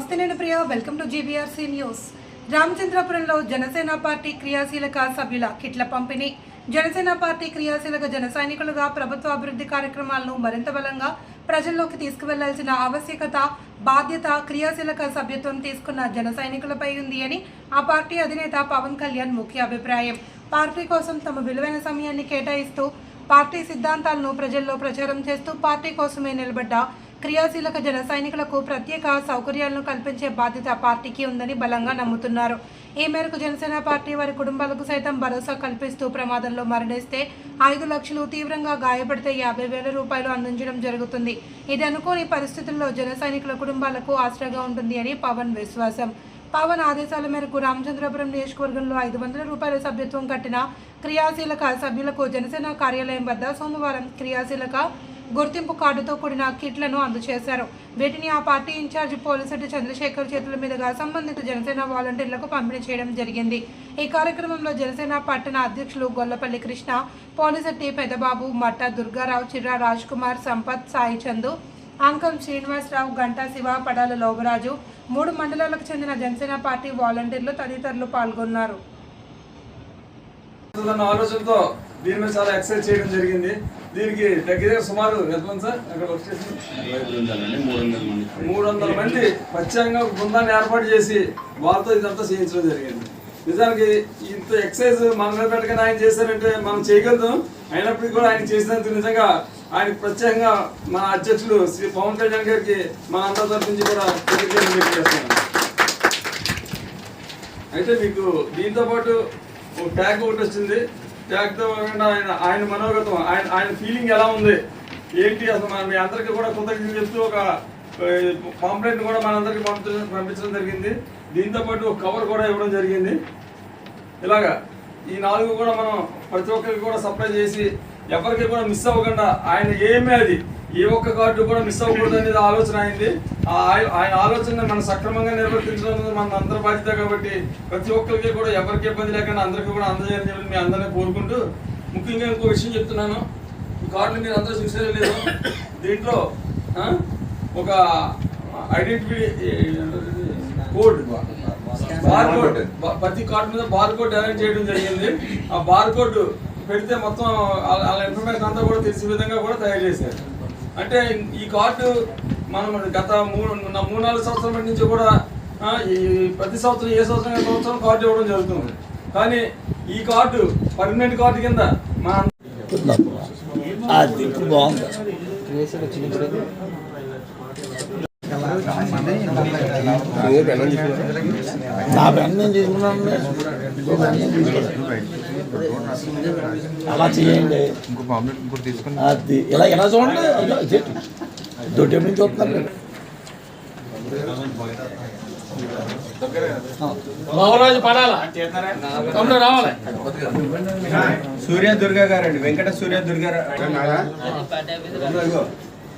Priya. Welcome to GBRC news రామచంద్రపురంలో Janasena party క్రియాశీలక సభ్యుల కిట్ల పంపిణీ. జనసేన పార్టీ క్రియాశీలక జన సైనికులుగా ప్రభుత్వ అభివృద్ధి కార్యక్రమాలను మరింత బలంగా ప్రజల్లోకి తీసుకువెళ్ళాల్సిన ఆవశ్యకత బాధ్యత క్రియాశీలక సభ్యత్వం తీసుకున్న జన సైనికులపై ఉంది అని ఆ పార్టీ అధినేత పవన్ కళ్యాణ్ ముఖ్య అభిప్రాయం. పార్టీ కోసం తమ విలువైన సమయాన్ని కేటాయిస్తూ పార్టీ సిద్ధాంతాలను ప్రజల్లో ప్రచారం చేస్తూ పార్టీ కోసమే నిలబడ్డ క్రియాశీలక జన సైనికులకు ప్రత్యేక సౌకర్యాలను కల్పించే బాధ్యత పార్టీకి ఉందని బలంగా నమ్ముతున్నారు. ఈ మేరకు జనసేన పార్టీ వారి కుటుంబాలకు సైతం భరోసా కల్పిస్తూ ప్రమాదంలో మరణిస్తే ఐదు లక్షలు తీవ్రంగా గాయపడితే యాభై వేల రూపాయలు అందించడం జరుగుతుంది. ఇది అనుకోని పరిస్థితుల్లో జన సైనికుల కుటుంబాలకు ఆసరాగా ఉంటుంది అని పవన్ విశ్వాసం. పవన్ ఆదేశాల మేరకు రామచంద్రపురం నియోజకవర్గంలో ఐదు వందల రూపాయల సభ్యత్వం కట్టిన క్రియాశీలక సభ్యులకు జనసేన కార్యాలయం వద్ద సోమవారం క్రియాశీలక గుర్తింపు కార్డుతో కూడిన కిట్లను అందజేశారు. వీటిని ఆ పార్టీ ఇన్ఛార్జ్ పోలిసెట్టి చంద్రశేఖర్ చేతుల మీదుగా సంబంధిత జనసేన వాలంటీర్లకు పంపిణీ చేయడం జరిగింది. ఈ కార్యక్రమంలో జనసేన పట్టణ అధ్యక్షులు గొల్లపల్లి కృష్ణ పోలిసెట్టి పెదబాబు మట్ట దుర్గారావు చిర్రా రాజ్ కుమార్ సంపత్ సాయి చందు అంకం శ్రీనివాసరావు గంటా శివ పడాల లోబరాజు మూడు మండలాలకు చెందిన జనసేన పార్టీ వాలంటీర్లు తదితరులు పాల్గొన్నారు. అన్న ఆలోచనతో దీని మీద చాలా ఎక్సర్సైజ్ చేయడం జరిగింది. దీనికి దగ్గర సుమారు ఎంతమంది సార్? అక్కడ వర్క్ చేసింది? మూడు వందల మంది. ప్రత్యేకంగా బృందాన్ని ఏర్పాటు చేసి వాళ్ళతో ఇదంతా చేయించడం జరిగింది. నిజానికి ఇంత ఎక్సర్సైజ్ మన మీద పెట్టగానే ఆయన చేశారంటే మనం చేయగలుగుతాం. అయినప్పటికీ కూడా ఆయన చేసినందుకు నిజంగా ఆయన ప్రత్యేకంగా మన అధ్యక్షులు శ్రీ పవన్ కళ్యాణ్ గారికి మన అందరి తరఫు నుంచి కూడా తెలియజేస్తున్నాను. అయితే మీకు దీంతో పాటు ట్యాగ్ ఒకటి వచ్చింది. ట్యాగ్తో కాకుండా ఆయన ఆయన మనోగతం ఆయన ఆయన ఫీలింగ్ ఎలా ఉంది? ఏంటి అసలు మన మీ అందరికీ కూడా కృతజ్ఞతలు చెప్తూ ఒక పాంప్లెట్ కూడా మనందరికీ పంపించడం పంపించడం జరిగింది. దీంతో పాటు ఒక కవర్ కూడా ఇవ్వడం జరిగింది. ఇలాగా ఈ నాలుగు కూడా మనం ప్రతి ఒక్కరికి కూడా సప్లై చేసి ఎవరికి కూడా మిస్ అవ్వకుండా ఆయన ఏమే అది ఏ ఒక్క కార్డు కూడా మిస్ అవ్వకూడదు అనేది ఆలోచన అయింది. ఆ ఆయన ఆలోచన మనం సక్రమంగా నిర్వర్తించడం మన అందరి బాధ్యత కాబట్టి ప్రతి ఒక్కరికి కూడా ఎవరికి ఇబ్బంది లేకుండా అందరికీ కూడా అందజేయాలని చెప్పి మీ అందరినీ కోరుకుంటూ ముఖ్యంగా ఇంకో విషయం చెప్తున్నాను. ఈ కార్డులు మీరు అందరూ చూసారో లేదు దీంట్లో ఒక ఐడెంటిటీ కోడ్ బార్ కోడ్ ప్రతి కార్డు మీద బార్ కోడ్ అరేంజ్ చేయడం జరిగింది. ఆ బార్ కోడ్ పెడితే మొత్తం వాళ్ళ ఇన్ఫర్మేషన్ అంతా కూడా తెలిసే విధంగా కూడా తయారు చేశారు. అంటే ఈ కార్డు మనం గత మూడు నా మూడు నాలుగు సంవత్సరాల నుంచి కూడా ప్రతి సంవత్సరం ఏ సంవత్సరం ఏ సంవత్సరం కార్డు ఇవ్వడం జరుగుతుంది. కానీ ఈ కార్డు పర్మనెంట్ కార్డు కింద ఇప్పుడు బాగుంది. నా పెన్ నేను తీసుకున్నాను అలా చేయండి అది ఇలా ఇలా చూడండి దొడ్డి నుంచి చూస్తున్నారు మీరు. మహారాజు పడాలా తమ్ముడు రావాలి. సూర్య దుర్గా గారండి వెంకట సూర్య దుర్గా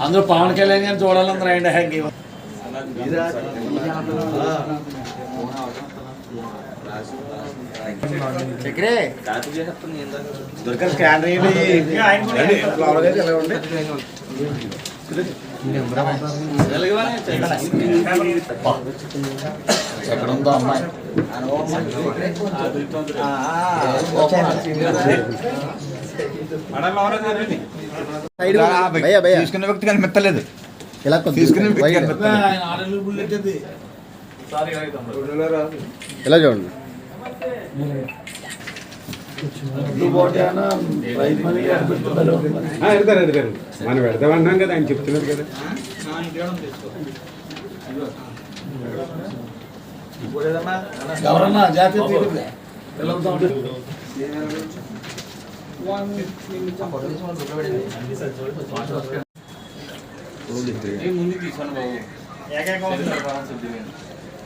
అందరూ పవన్ కళ్యాణ్ గారిని చూడాలందరూ హ్యాంగ్ దుర్గా ఎక్కడ ఉందో అమ్మాయి తీసుకున్న వ్యక్తి కనిపెత్తలేదు. ఇలా తీసుకున్న వ్యక్తి ఇలా చూడండి. ఎడతారు ఎడతారు. మనం పెడతామన్నాం కదా ఆయన చెప్తున్నారు కదా. ఎవరన్నా జాతీయ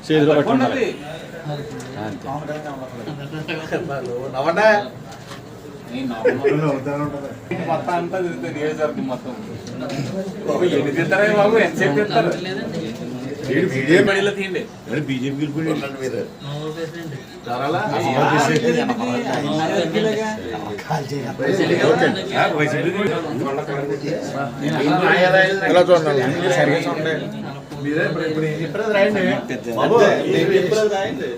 చేతిలో నవ్వను. మొత్తం అంతా తిరుగుతుంది మొత్తం ఎన్ని తింటారా బాబు తింటారు పడిలో తీయండి బీజేపీ? ఇలా చూడండి మీరే ఇప్పుడు ఇప్పుడు ఏం చెప్పారు రాయండి బాబు ఏం చెప్పారు రాయండి